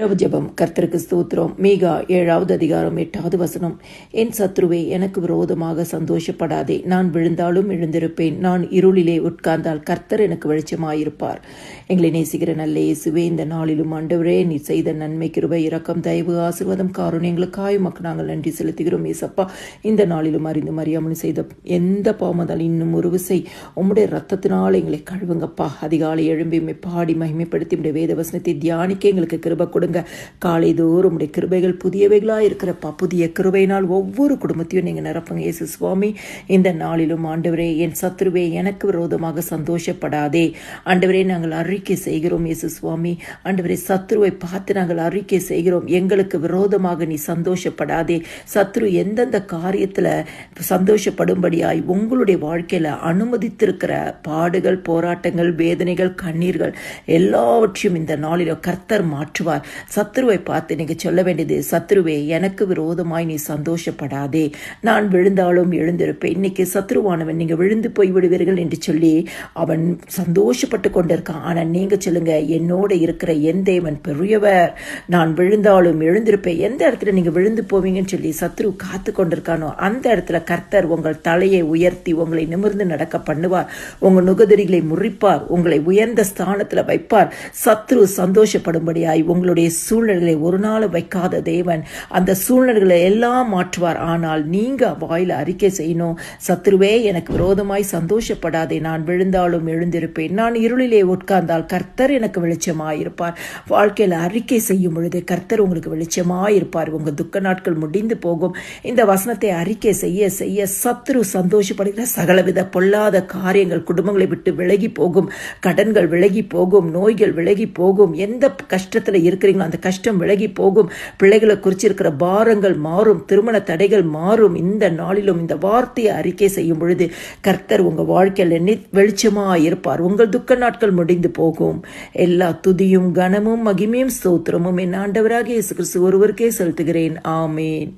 இரவு ஜபம். கர்த்தருக்கு ஸ்தோத்திரம். மீகா ஏழாவது அதிகாரம் எட்டாவது வசனம். என் சத்ருவே எனக்கு விரோதமாக சந்தோஷப்படாதே. நான் விழுந்தாலும் எழுந்திருப்பேன். நான் இருளிலே உட்கார்ந்தால் கர்த்தர் எனக்கு வெளிச்சமாயிருப்பார். எங்களை நேசிக்கிற நல்ல இயேசுவே இந்த நாளிலும் ஆண்டவரே நீ செய்த நன்மை கிருபை இரக்கம் தயவு ஆசீர்வாதம் காரணம் எங்களுக்காய் மக்கள் நாங்கள் நன்றி செலுத்துகிறோம். ஏசப்பா இந்த நாளிலும் அறிந்து மறியாமல் செய்த எந்த பாவமதால் இன்னும் ஒரு விசை உம்முடைய ரத்தத்தினால் எங்களை கழுவுங்கப்பா. அதிகாலை எழும்பி பாடி மகிமைப்படுத்தி உடைய வேத வசனத்தை தியானிக்க எங்களுக்கு கிருப கொடுங்க. காலை தோறும் உடைய கிருபைகள் புதியவைகளாக இருக்கிறப்பா. புதிய கிருபையினால் ஒவ்வொரு குடும்பத்தையும் நீங்கள் நிரப்புங்க. இயேசு சுவாமி இந்த நாளிலும் ஆண்டவரே என் சத்ருவே எனக்கு விரோதமாக சந்தோஷப்படாதே. ஆண்டவரே நாங்கள் அறிக்கை செய்கிறோம். இயேசு சுவாமி ஆண்டவரே சத்ருவை பார்த்து நாங்கள் அறிக்கை செய்கிறோம். எங்களுக்கு விரோதமாக நீ சந்தோஷப்படாதே. சத்ரு எந்தெந்த காரியத்தில் சந்தோஷப்படும்படியாய் உங்களுடைய வாழ்க்கையில் அனுமதித்திருக்கிற பாடுகள் போராட்டங்கள் வேதனைகள் கண்ணீர்கள் எல்லாவற்றையும் இந்த நாளில் கர்த்தர் மாற்றுவார். சத்ருவை பார்த்து நீங்க சொல்ல வேண்டியது சத்ருவே எனக்கு விரோதமாய் நீ சந்தோஷப்படாதே. நான் விழுந்தாலும் எழுந்திருப்பேன். இன்னைக்கு சத்ருவானவன் நீங்க விழுந்து போய் விடுவீர்கள் என்று சொல்லி அவன் சந்தோஷப்பட்டு கொண்டிருக்கான். ஆனா நீங்க சொல்லுங்க என்னோட இருக்கிற என் தேவன் பெரியவர். நான் விழுந்தாலும் எழுந்திருப்பேன். எந்த இடத்துல நீங்க விழுந்து போவீங்கன்னு சொல்லி சத்ரு காத்து கொண்டிருக்கானோ அந்த இடத்துல கர்த்தர் உங்கள் தலையை உயர்த்தி உங்களை நிமிர்ந்து நடக்க பண்ணுவார். உங்க நுகதிரிகளை முறிப்பார். உங்களை உயர்ந்த ஸ்தானத்துல வைப்பார். சத்ரு சந்தோஷப்படும்படியாய் உங்களுடைய சூழ்நிலைகளை ஒரு நாள் வைக்காத தேவன் அந்த சூழ்நிலைகளை எல்லாம் மாற்றுவார். ஆனால் நீங்க வாயில அறிக்கை செய்யணும். சத்ருவே எனக்கு விரோதமாய் சந்தோஷப்படாதே. நான் விழுந்தாலும் எழுந்திருப்பேன். நான் இருளிலே உட்கார்ந்தால் கர்த்தர் எனக்கு வெளிச்சமாயிருப்பார். வாழ்க்கையில் அறிக்கை செய்யும் பொழுது கர்த்தர் உங்களுக்கு வெளிச்சமாயிருப்பார். உங்க துக்க நாட்கள் முடிந்து போகும். இந்த வசனத்தை அறிக்கை செய்ய செய்ய சத்ரு சந்தோஷப்படுகிற சகலவித பொல்லாத காரியங்கள் குடும்பங்களை விட்டு விலகி போகும். கடன்கள் விலகி போகும். நோய்கள் விலகி போகும். எந்த கஷ்டத்தில் இருக்கிறீங்களோ அந்த கஷ்டம் விலகி போகும். பிள்ளைகளை குறிச்சிருக்கிற பாரங்கள் மாறும் திருமண தடைகள் மாறும். இந்த நாளிலும் இந்த வார்த்தையை அறிக்கை செய்யும் பொழுது கர்த்தர் உங்க வாழ்க்கையில் நி- வெளிச்சமா இருப்பார். உங்கள் துக்க நாட்கள் முடிந்து போகும். எல்லா துதியும் கனமும் மகிமையும் ஸ்தோத்திரமும் என் ஆண்டவராக இயேசு கிறிஸ்து ஒருவருக்கே செலுத்துகிறேன். ஆமேன்.